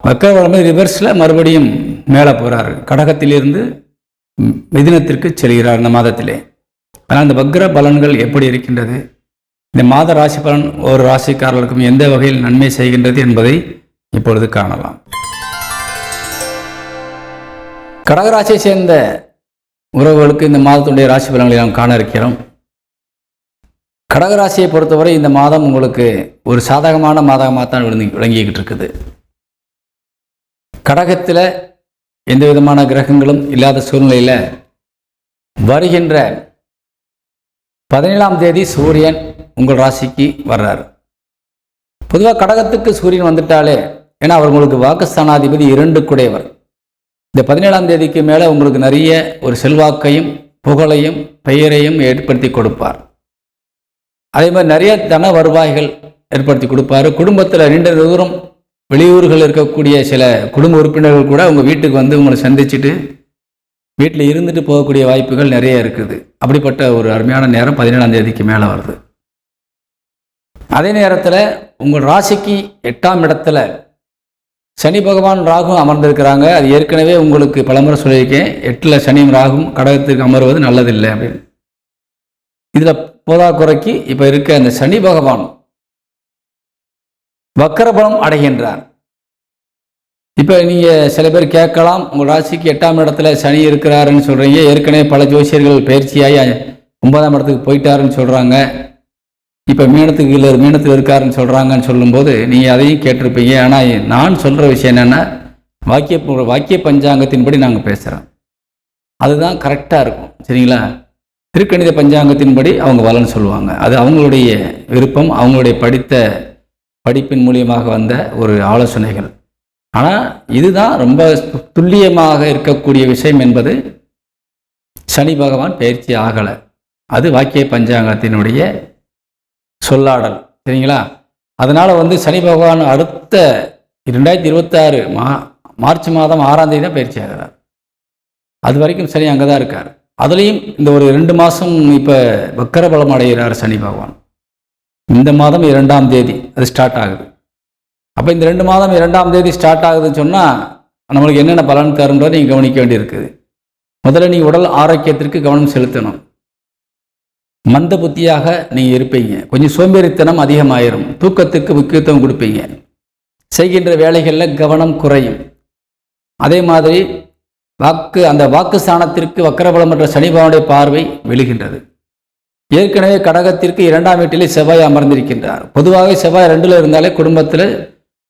வக்கரபலம் ரிவர்ஸில் மறுபடியும் மேலே போகிறார் கடகத்திலிருந்து மிதினத்திற்கு செல்கிறார் இந்த மாதத்திலே. ஆனால் இந்த வக்ர பலன்கள் எப்படி இருக்கின்றது? இந்த மாத ராசி பலன் ஒரு ராசிக்காரர்களுக்கும் எந்த வகையில் நன்மை செய்கின்றது என்பதை இப்பொழுது காணலாம். கடகராசியை சேர்ந்த உறவுகளுக்கு இந்த மாதத்துடைய ராசி பலன்களை நாம் காண இருக்கிறோம். கடகராசியை பொறுத்தவரை இந்த மாதம் உங்களுக்கு ஒரு சாதகமான மாதமாக தான் விளங்கி விளங்கிக்கிட்டு இருக்குது. கடகத்தில் எந்த விதமான கிரகங்களும் இல்லாத சூழ்நிலையில் வருகின்ற பதினேழாம் தேதி சூரியன் உங்கள் ராசிக்கு வர்றார். பொதுவாக கடகத்துக்கு சூரியன் வந்துட்டாலே ஏன்னா அவர் உங்களுக்கு வாக்குஸ்தானாதிபதி இரண்டு குடையவர். இந்த பதினேழாம் தேதிக்கு மேலே உங்களுக்கு நிறைய ஒரு செல்வாக்கையும் புகழையும் பெயரையும் ஏற்படுத்தி கொடுப்பார். அதே மாதிரி நிறைய தன வருவாய்கள் ஏற்படுத்தி கொடுப்பாரு. குடும்பத்தில் நீண்ட தூரம் வெளியூர்கள் இருக்கக்கூடிய சில குடும்ப உறுப்பினர்கள் கூட உங்கள் வீட்டுக்கு வந்து உங்களை சந்திச்சுட்டு வீட்டில் இருந்துட்டு போகக்கூடிய வாய்ப்புகள் நிறைய இருக்குது. அப்படிப்பட்ட ஒரு அருமையான நேரம் பதினேழாம் தேதிக்கு மேலே வருது. அதே நேரத்தில் உங்கள் ராசிக்கு எட்டாம் இடத்துல சனி பகவான் ராகும் அமர்ந்திருக்கிறாங்க. அது ஏற்கனவே உங்களுக்கு பலமுறை சொல்லியிருக்கேன். எட்டில் சனியும் ராகும் கடகத்துக்கு அமர்வது நல்லதில்லை அப்படின்னு. இதில் போதா குறைக்கு இப்போ இருக்க அந்த சனி பகவான் வக்கரபலம் அடைகின்றார். இப்போ நீங்கள் சில பேர் கேட்கலாம் உங்கள் ராசிக்கு எட்டாம் இடத்துல சனி இருக்கிறாருன்னு சொல்கிறீங்க ஏற்கனவே பல ஜோசியர்கள் பயிற்சியாகி ஒன்பதாம் இடத்துக்கு போயிட்டாருன்னு சொல்கிறாங்க இப்போ மீனத்துக்கு இல்லை மீனத்தில் இருக்காருன்னு சொல்கிறாங்கன்னு சொல்லும்போது நீங்கள் அதையும் கேட்டிருப்பீங்க. ஆனால் நான் சொல்கிற விஷயம் என்னென்னா வாக்கிய வாக்கிய பஞ்சாங்கத்தின்படி நாங்கள் பேசுகிறோம் அதுதான் கரெக்டாக இருக்கும். சரிங்களா? திருக்கணித பஞ்சாங்கத்தின்படி அவங்க வலன்னு சொல்லுவாங்க. அது அவங்களுடைய விருப்பம் அவங்களுடைய படித்த படிப்பின் மூலியமாக வந்த ஒரு ஆலோசனைகள். ஆனால் இதுதான் ரொம்ப துல்லியமாக இருக்கக்கூடிய விஷயம் என்பது சனி பகவான் பயிற்சி ஆகலை. அது வாக்கிய பஞ்சாங்கத்தினுடைய சொல்லாடல். சரிங்களா? அதனால் வந்து சனி பகவான் அடுத்த ரெண்டாயிரத்தி இருபத்தாறு மா மார்ச் மாதம் ஆறாம் தேதி தான் பயிற்சி ஆகிறார். அது வரைக்கும் சனி அங்கே தான் இருக்கார். அதுலேயும் இந்த ஒரு ரெண்டு மாதம் இப்போ வக்கர பலம் அடைகிறார் சனி பகவான். இந்த மாதம் இரண்டாம் தேதி அது ஸ்டார்ட் ஆகுது. அப்போ இந்த ரெண்டு மாதம் இரண்டாம் தேதி ஸ்டார்ட் ஆகுதுன்னு சொன்னால் நம்மளுக்கு என்னென்ன பலன் தருன்றதை நீங்கள் கவனிக்க வேண்டியிருக்குது. முதல்ல நீங்கள் உடல் ஆரோக்கியத்திற்கு கவனம் செலுத்தணும். மந்த புத்தியாக நீங்கள் இருப்பீங்க. கொஞ்சம் சோம்பேறித்தனம் அதிகமாயிரும். தூக்கத்துக்கு முக்கியத்துவம் கொடுப்பீங்க. செய்கின்ற வேலைகளில் கவனம் குறையும். அதே மாதிரி வாக்கு அந்த வாக்கு ஸ்தானத்திற்கு வக்கரபலம் என்ற சனிபாவனுடைய பார்வை விழுகின்றது ஏற்கனவே கடகத்திற்கு இரண்டாம் வீட்டிலே செவ்வாய் அமர்ந்திருக்கின்றார். பொதுவாக செவ்வாய் ரெண்டில் இருந்தாலே குடும்பத்தில்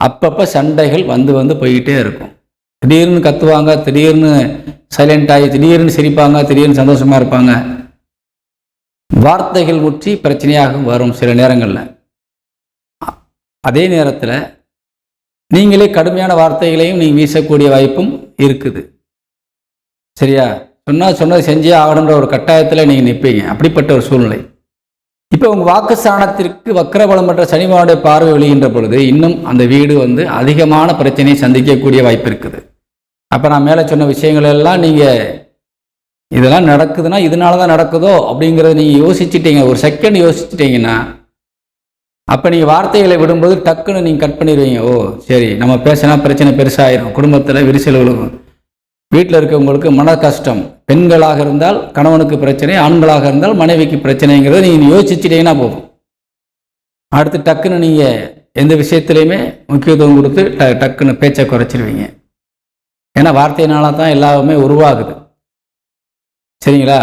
அப்பப்போ சண்டைகள் வந்து வந்து போய்கிட்டே இருக்கும். திடீர்னு கத்துவாங்க திடீர்னு சைலண்ட் ஆகி திடீர்னு சிரிப்பாங்க திடீர்னு சந்தோஷமாக இருப்பாங்க. வார்த்தைகள் முற்றி பிரச்சனையாக வரும் சில நேரங்களில். அதே நேரத்தில் நீங்களே கடுமையான வார்த்தைகளையும் நீங்கள் வீசக்கூடிய வாய்ப்பும் இருக்குது. சரியா? சொன்னால் சொன்னதை செஞ்சே ஆகணுன்ற ஒரு கட்டாயத்தில் நீங்கள் நிற்பீங்க அப்படிப்பட்ட ஒரு சூழ்நிலை. இப்போ உங்கள் வாக்குஸ்தானத்திற்கு வக்கரபலம் பெற்ற சனிமாவுடைய பார்வை விழுகின்ற பொழுது இன்னும் அந்த வீடு வந்து அதிகமான பிரச்சனையை சந்திக்கக்கூடிய வாய்ப்பு இருக்குது. அப்போ நான் மேலே சொன்ன விஷயங்கள் எல்லாம் நீங்கள் இதெல்லாம் நடக்குதுன்னா இதனால தான் நடக்குதோ அப்படிங்கிறத நீங்கள் யோசிச்சிட்டீங்க. ஒரு செகண்ட் யோசிச்சிட்டிங்கன்னா அப்போ நீங்கள் வார்த்தைகளை விடும்போது டக்குன்னு நீங்கள் கட் பண்ணிடுவீங்க. ஓ சரி நம்ம பேசினா பிரச்சனை பெருசாகிடும் குடும்பத்தில் விரிசல் விழுகும். வீட்டில் இருக்கவங்களுக்கு மன கஷ்டம். பெண்களாக இருந்தால் கணவனுக்கு பிரச்சனை ஆண்களாக இருந்தால் மனைவிக்கு பிரச்சனைங்கிறத நீங்கள் யோசிச்சிட்டீங்கன்னா போதும். அடுத்து டக்குன்னு நீங்கள் எந்த விஷயத்துலையுமே முக்கியத்துவம் கொடுத்து ட டக்குன்னு பேச்சை குறைச்சிருவீங்க. ஏன்னா வார்த்தையினால தான் எல்லாமே உருவாகுது. சரிங்களா?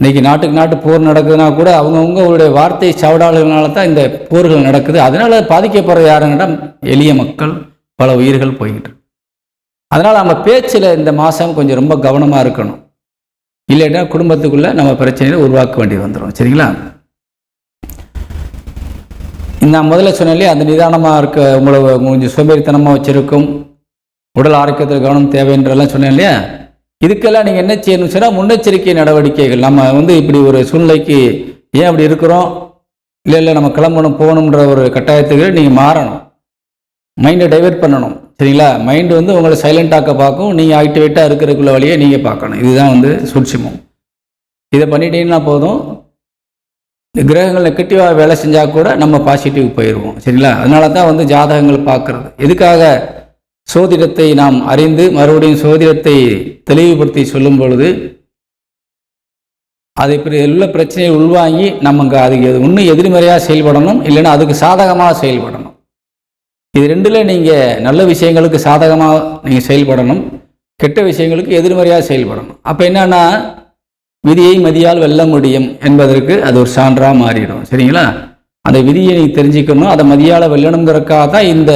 இன்னைக்கு நாட்டுக்கு நாட்டு போர் நடக்குதுன்னா கூட அவங்கவுங்க அவருடைய வார்த்தை சவடாளர்களால தான் இந்த போர்கள் நடக்குது. அதனால் பாதிக்கப்படுற யாருங்கன்னா எளிய மக்கள் பல உயிர்கள் போய்கிட்டு அதனால் நம்ம பேச்சில் இந்த மாதம் கொஞ்சம் ரொம்ப கவனமாக இருக்கணும். இல்லைன்னா குடும்பத்துக்குள்ளே நம்ம பிரச்சனையை உருவாக்க வேண்டி வந்துடும் சரிங்களா? நான் முதல்ல சொன்னேன் இல்லையா அந்த நிதானமாக இருக்க உங்களை கொஞ்சம் சோம்பேறித்தனமாக வச்சுருக்கும் உடல் ஆரோக்கியத்தில் கவனம் தேவைன்றெல்லாம் சொன்னேன் இல்லையா இதுக்கெல்லாம் நீங்கள் என்ன செய்யணும் சொன்னால் முன்னெச்சரிக்கை நடவடிக்கைகள். நம்ம வந்து இப்படி ஒரு சூழ்நிலைக்கு ஏன் அப்படி இருக்கிறோம்? இல்லை இல்லை நம்ம கிளம்பணும் போகணுன்ற ஒரு கட்டாயத்துக்கு நீங்கள் மாறணும். மைண்டை டைவெர்ட் பண்ணணும். சரிங்களா? மைண்டு வந்து உங்களை சைலண்டாக்க பார்க்கும். நீங்கள் ஆக்டிவேட்டாக இருக்கிறதுக்குள்ள வழியை நீங்கள் பார்க்கணும். இதுதான் வந்து சூட்சிமம். இதை பண்ணிட்டீங்கன்னா போதும். இந்த கிரகங்கள் நெகட்டிவாக வேலை செஞ்சால் கூட நம்ம பாசிட்டிவ் போயிடுவோம் சரிங்களா? அதனால தான் வந்து ஜாதகங்கள் பார்க்கறது. எதுக்காக? சோதிடத்தை நாம் அறிந்து மறுபடியும் சோதிடத்தை தெளிவுபடுத்தி சொல்லும் பொழுது அது இப்படி உள்ள பிரச்சனையை உள்வாங்கி நமக்கு அதுக்கு இன்னும் எதிர்மறையாக செயல்படணும். இல்லைன்னா அதுக்கு சாதகமாக செயல்படணும். இது ரெண்டில் நீங்கள் நல்ல விஷயங்களுக்கு சாதகமாக நீங்கள் செயல்படணும் கெட்ட விஷயங்களுக்கு எதிர்மறையாக செயல்படணும். அப்போ என்னன்னா விதியை மதியால் வெல்ல முடியும் என்பதற்கு அது ஒரு சான்றாக மாறிடும். சரிங்களா? அந்த விதியை நீ தெரிஞ்சுக்கணும். அதை மதியால் வெல்லணுங்கிறக்காக தான் இந்த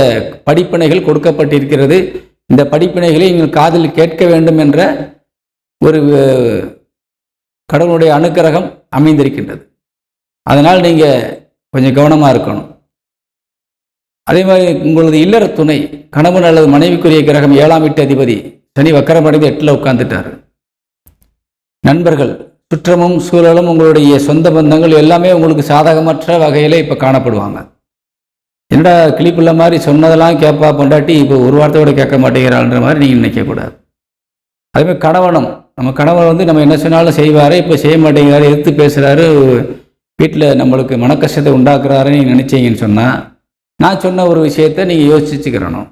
படிப்பினைகள் கொடுக்கப்பட்டிருக்கிறது. இந்த படிப்பினைகளை நீங்கள் காதில் கேட்க வேண்டும் என்ற ஒரு கடவுளுடைய அனுக்கிரகம் அமைந்திருக்கின்றது. அதனால் நீங்கள் கொஞ்சம் கவனமாக இருக்கணும். அதே மாதிரி உங்களது இல்லற துணை கணவன் அல்லது மனைவிக்குரிய கிரகம் ஏழாம் வீட்டு அதிபதி சனி வக்கரமடைந்து எட்டில் உட்கார்ந்துட்டார். நண்பர்கள் சுற்றமும் சூழலும் உங்களுடைய சொந்த பந்தங்கள் எல்லாமே உங்களுக்கு சாதகமற்ற வகையில் இப்போ காணப்படுவாங்க. என்னடா கிளிப்புள்ள மாதிரி சொன்னதெல்லாம் கேட்பா பொண்டாட்டி இப்போ ஒரு வார்த்தையோட கேட்க மாட்டேங்கிறாள்ன்ற மாதிரி நீங்கள் நினைக்கக்கூடாது அதேமாதிரி கணவனும் நம்ம கணவன் வந்து நம்ம என்ன சொன்னாலும் செய்வார் இப்போ செய்ய மாட்டேங்கிறாரு எதிர்த்து பேசுகிறாரு வீட்டில் நம்மளுக்கு மனக்கஷ்டத்தை உண்டாக்குறாருன்னு நீங்கள் நினச்சிங்கன்னு சொன்னால் நான் சொன்ன ஒரு விஷயத்தை நீங்கள் யோசிச்சுக்கிறணும்.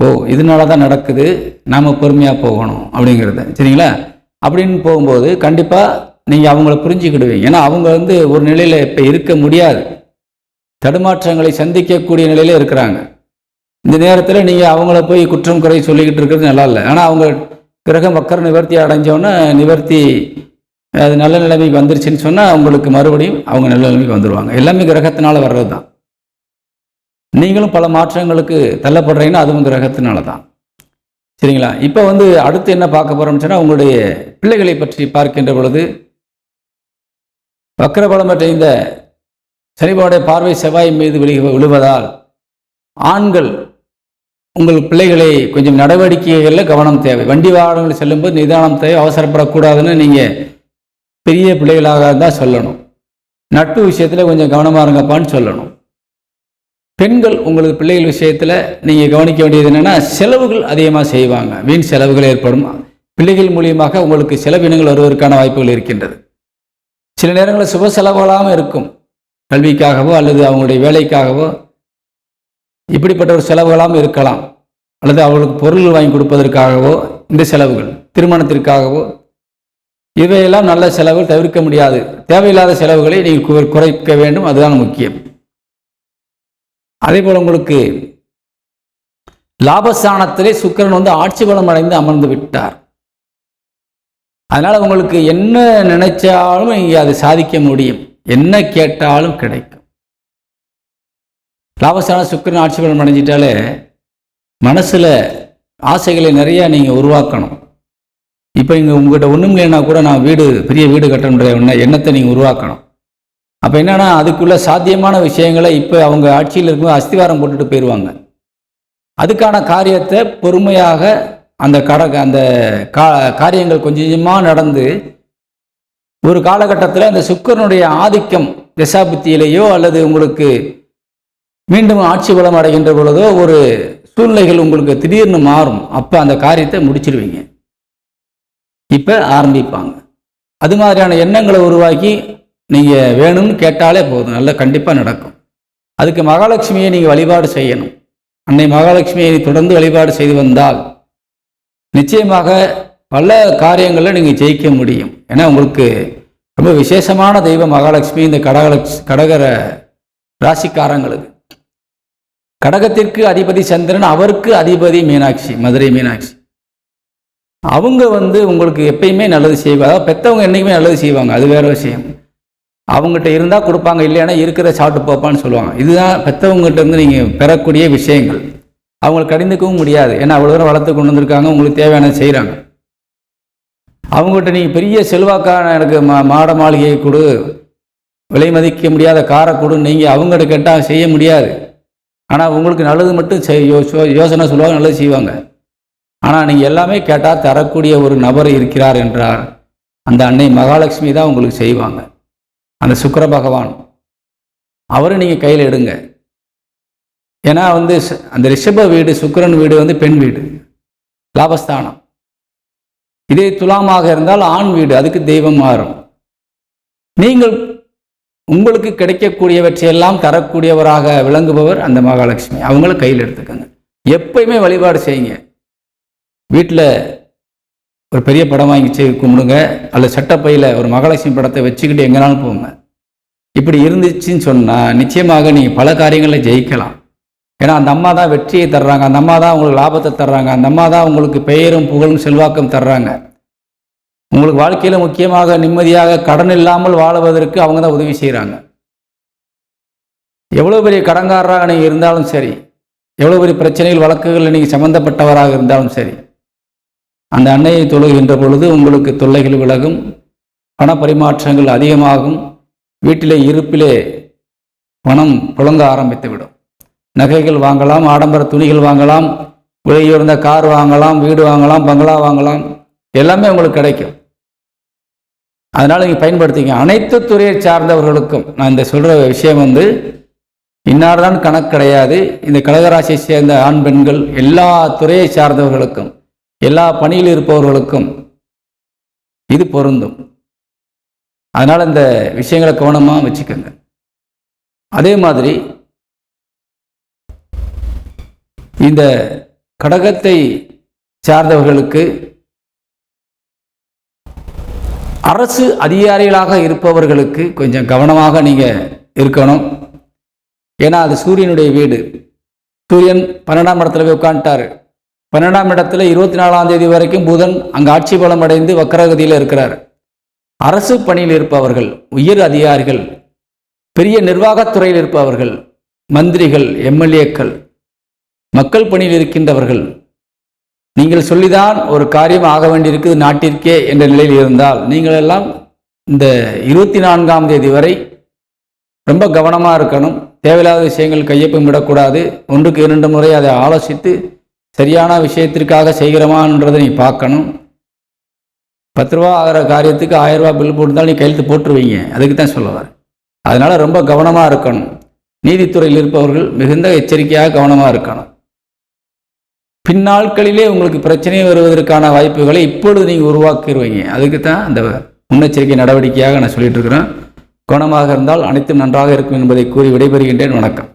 ஓ இதனால தான் நடக்குது நாம் பொறுமையாக போகணும் அப்படிங்கிறத. சரிங்களா? அப்படின்னு போகும்போது கண்டிப்பாக நீங்கள் அவங்கள புரிஞ்சுக்கிடுவீங்க. ஏன்னா அவங்க வந்து ஒரு நிலையில் இப்போ இருக்க முடியாது. தடுமாற்றங்களை சந்திக்கக்கூடிய நிலையில் இருக்கிறாங்க. இந்த நேரத்தில் நீங்கள் அவங்கள போய் குற்றம் குறை சொல்லிக்கிட்டு இருக்கிறது நல்லா இல்லை. ஆனால் அவங்க கிரகம் வக்கர நிவர்த்தி அடைஞ்சோன்னே நிவர்த்தி அது நல்ல நிலைமைக்கு வந்துருச்சுன்னு சொன்னால் அவங்களுக்கு மறுபடியும் அவங்க நல்ல நிலைமைக்கு வந்துடுவாங்க எல்லாமே கிரகத்தினால வர்றது தான் நீங்களும் பல மாற்றங்களுக்கு தள்ளப்படுறீங்கன்னா அதுவும் கிரகத்தினால தான் சரிங்களா? இப்போ வந்து அடுத்து என்ன பார்க்க போகிறோம்னு சொன்னால் உங்களுடைய பிள்ளைகளை பற்றி பார்க்கின்ற பொழுது வக்கரபலம் இந்த சனிபாவுடைய பார்வை செவ்வாய் மீது விழு விழுவதால் ஆண்கள் உங்கள் பிள்ளைகளை கொஞ்சம் நடவடிக்கைகளில் கவனம் தேவை. வண்டி வாகனங்கள் செல்லும்போது நிதானம் தேவை அவசரப்படக்கூடாதுன்னு நீங்கள் பெரிய பிள்ளைகளாக இருந்தால் சொல்லணும். நட்பு விஷயத்தில் கொஞ்சம் கவனமாக இருங்கப்பான்னு சொல்லணும். பெண்கள் உங்களுக்கு பிள்ளைகள் விஷயத்தில் நீங்கள் கவனிக்க வேண்டியது என்னென்னா செலவுகள் அதிகமாக செய்வாங்க. வீண் செலவுகள் ஏற்படும். பிள்ளைகள் மூலியமாக உங்களுக்கு செலவினங்கள் வருவதற்கான வாய்ப்புகள் இருக்கின்றது. சில நேரங்களில் சுப செலவுகளாகவும் இருக்கும். கல்விக்காகவோ அல்லது அவங்களுடைய வேலைக்காகவோ இப்படிப்பட்ட ஒரு செலவுகளாகவும் இருக்கலாம். அல்லது அவர்களுக்கு பொருள் வாங்கி கொடுப்பதற்காகவோ இந்த செலவுகள் திருமணத்திற்காகவோ இவையெல்லாம் நல்ல செலவுகள் தவிர்க்க முடியாது. தேவையில்லாத செலவுகளை நீங்கள் குறைக்க வேண்டும். அதுதான் முக்கியம். அதே போல் உங்களுக்கு லாபஸ்தானத்திலே சுக்கிரன் வந்து ஆட்சி பலம் அடைந்து அமர்ந்து விட்டார். அதனால் உங்களுக்கு என்ன நினைச்சாலும் இங்கே அதை சாதிக்க முடியும். என்ன கேட்டாலும் கிடைக்கும். லாபஸ்தான சுக்கிரன் ஆட்சி பலம் அடைஞ்சிட்டாலே மனசில் ஆசைகளை நிறைய நீங்கள் உருவாக்கணும். இப்போ இங்கே உங்கள்கிட்ட ஒன்றும் இல்லைன்னா கூட நான் வீடு பெரிய வீடு கட்டணுன்ற எண்ணத்தை நீங்கள் உருவாக்கணும்? அப்போ என்னன்னா அதுக்குள்ள சாத்தியமான விஷயங்களை இப்போ அவங்க ஆட்சியில் இருக்கும்போது அஸ்திவாரம் போட்டுட்டு போயிடுவாங்க அதுக்கான காரியத்தை பொறுமையாக அந்த கட அந்த கா காரியங்கள் கொஞ்சம் கொஞ்சமாக நடந்து ஒரு காலகட்டத்தில் அந்த சுக்கரனுடைய ஆதிக்கம் தசாபுத்தியிலேயோ அல்லது உங்களுக்கு மீண்டும் ஆட்சி பலம் அடைகின்ற பொழுதோ ஒரு சூழ்நிலைகள் உங்களுக்கு திடீர்னு மாறும். அப்போ அந்த காரியத்தை முடிச்சிருவீங்க. இப்போ ஆரம்பிப்பாங்க. அது மாதிரியான எண்ணங்களை உருவாக்கி நீங்கள் வேணும்னு கேட்டாலே போதும். நல்லா கண்டிப்பாக நடக்கும். அதுக்கு மகாலட்சுமியை நீங்கள் வழிபாடு செய்யணும். அன்னை மகாலட்சுமியை தொடர்ந்து வழிபாடு செய்து வந்தால் நிச்சயமாக பல காரியங்களில் நீங்கள் ஜெயிக்க முடியும். ஏன்னா உங்களுக்கு ரொம்ப விசேஷமான தெய்வம் மகாலட்சுமி இந்த கடகலட்ச கடகர ராசிக்காரங்களுக்கு. கடகத்திற்கு அதிபதி சந்திரன் அவருக்கு அதிபதி மீனாட்சி மதுரை மீனாட்சி. அவங்க வந்து உங்களுக்கு எப்பயுமே நல்லது செய்வாங்க. அதாவது பெற்றவங்க என்றைக்குமே நல்லது செய்வாங்க. அது வேற விஷயம். அவங்ககிட்ட இருந்தால் கொடுப்பாங்க இல்லைன்னா இருக்கிற சாப்பிட்டு போப்பான்னு சொல்லுவாங்க. இதுதான் பெற்றவங்ககிட்ட இருந்து நீங்கள் பெறக்கூடிய விஷயங்கள். அவங்களை கடிந்துக்கவும் முடியாது. ஏன்னா அவ்வளோ தூரம் வளர்த்து கொண்டு வந்திருக்காங்க உங்களுக்கு தேவையான செய்கிறாங்க அவங்ககிட்ட நீங்கள் பெரிய செல்வாக்கான எனக்கு மா மாட மாளிகையை கொடு. விலை மதிக்க முடியாத காரை கொடு. நீங்கள் அவங்ககிட்ட கேட்டால் செய்ய முடியாது. ஆனால் உங்களுக்கு நல்லது மட்டும் செய் யோசனை சொல்லுவாங்க நல்லது செய்வாங்க. ஆனால் நீங்கள் எல்லாமே கேட்டால் தரக்கூடிய ஒரு நபர் இருக்கிறார் என்றார் அந்த அன்னை மகாலட்சுமி தான் உங்களுக்கு செய்வாங்க. அந்த சுக்கர பகவான் அவரை நீங்கள் கையில் எடுங்க. ஏன்னா வந்து அந்த ரிஷப வீடு சுக்கரன் வீடு வந்து பெண் வீடு லாபஸ்தானம். இதே துலாமாக இருந்தால் ஆண் வீடு அதுக்கு தெய்வம் மாறும். நீங்கள் உங்களுக்கு கிடைக்கக்கூடியவற்றையெல்லாம் தரக்கூடியவராக விளங்குபவர் அந்த மகாலட்சுமி. அவங்கள கையில் எடுத்துக்கோங்க. எப்பயுமே வழிபாடு செய்யுங்க. வீட்டில் ஒரு பெரிய படம் வாங்கி கும்பிடுங்க. அல்லது சட்டப்பையில் ஒரு மகாலட்சுமி படத்தை வச்சுக்கிட்டு எங்கேனாலும் போங்க. இப்படி இருந்துச்சுன்னு சொன்னால் நிச்சயமாக நீங்கள் பல காரியங்களில் ஜெயிக்கலாம். ஏன்னா அந்த அம்மா தான் வெற்றியை தர்றாங்க. அந்த அம்மா தான் உங்களுக்கு லாபத்தை தர்றாங்க. அந்த அம்மா தான் உங்களுக்கு பெயரும் புகழும் செல்வாக்கம் தர்றாங்க. உங்களுக்கு வாழ்க்கையில் முக்கியமாக நிம்மதியாக கடன் இல்லாமல் வாழுவதற்கு அவங்க தான் உதவி செய்கிறாங்க எவ்வளோ பெரிய கடன்காரராக நீங்கள் இருந்தாலும் சரி எவ்வளோ பெரிய பிரச்சனைகள் வழக்குகளில் நீங்கள் சம்மந்தப்பட்டவராக இருந்தாலும் சரி அந்த அன்னையை தொழுகின்ற பொழுது உங்களுக்கு தொல்லைகள் விலகும் பணப்பரிமாற்றங்கள் அதிகமாகும் வீட்டிலே இருப்பிலே பணம் புழங்க ஆரம்பித்துவிடும். நகைகள் வாங்கலாம் ஆடம்பர துணிகள் வாங்கலாம் விலையுயர்ந்த கார் வாங்கலாம் வீடு வாங்கலாம் பங்களா வாங்கலாம் எல்லாமே உங்களுக்கு கிடைக்கும். அதனால் நீங்கள் பயன்படுத்திங்க அனைத்து துறையை சார்ந்தவர்களுக்கும் நான் இந்த சொல்கிற விஷயம் வந்து இன்னார் தான் கணக்கு கிடையாது. இந்த கடகராசியை சேர்ந்த ஆண் பெண்கள் எல்லா துறையை சார்ந்தவர்களுக்கும் எல்லா பணியில் இருப்பவர்களுக்கும் இது பொருந்தும். அதனால் இந்த விஷயங்களை கவனமாக வச்சுக்கோங்க. அதே மாதிரி இந்த கடகத்தை சார்ந்தவர்களுக்கு அரசு அதிகாரிகளாக இருப்பவர்களுக்கு கொஞ்சம் கவனமாக நீங்கள் இருக்கணும். ஏன்னா அது சூரியனுடைய வீடு. சூரியன் பன்னெண்டாம் இடத்துல போய் உட்காந்துட்டாரு பன்னெண்டாம் இடத்துல இருபத்தி நாலாம் தேதி வரைக்கும் புதன் அங்கே ஆட்சி பலம் அடைந்து வக்கரகதியில் இருக்கிறார். அரசு பணியில் இருப்பவர்கள் உயர் அதிகாரிகள் பெரிய நிர்வாகத்துறையில் இருப்பவர்கள் மந்திரிகள் எம்எல்ஏக்கள் மக்கள் பணியில் இருக்கின்றவர்கள் நீங்கள் சொல்லிதான் ஒரு காரியம் ஆக வேண்டியிருக்குது நாட்டிற்கே என்ற நிலையில் இருந்தால் நீங்கள் எல்லாம் இந்த இருபத்தி நான்காம் தேதி வரை ரொம்ப கவனமாக இருக்கணும். தேவையில்லாத விஷயங்கள் கையொப்பம் விடக்கூடாது ஒன்றுக்கு இரண்டு முறை அதை ஆலோசித்து சரியான விஷயத்திற்காக செய்கிறோமான்றதை நீ பார்க்கணும். பத்து ரூபா ஆகிற காரியத்துக்கு ஆயிரம் ரூபா பில் போட்டிருந்தாலும் நீ கையெழுத்து போட்டுருவீங்க. அதுக்கு தான் சொல்லுவார் அதனால் ரொம்ப கவனமாக இருக்கணும். நீதித்துறையில் இருப்பவர்கள் மிகுந்த எச்சரிக்கையாக கவனமாக இருக்கணும். பின்னாட்களிலே உங்களுக்கு பிரச்சனை வருவதற்கான வாய்ப்புகளை இப்பொழுது நீங்கள் உருவாக்கிடுவீங்க அதுக்கு தான் அந்த முன்னெச்சரிக்கை நடவடிக்கையாக நான் சொல்லிட்டு இருக்கிறேன். கவனமாக இருந்தால் அனைத்தும் நன்றாக இருக்கும் என்பதை கூறி விடைபெறுகின்றேன். வணக்கம்.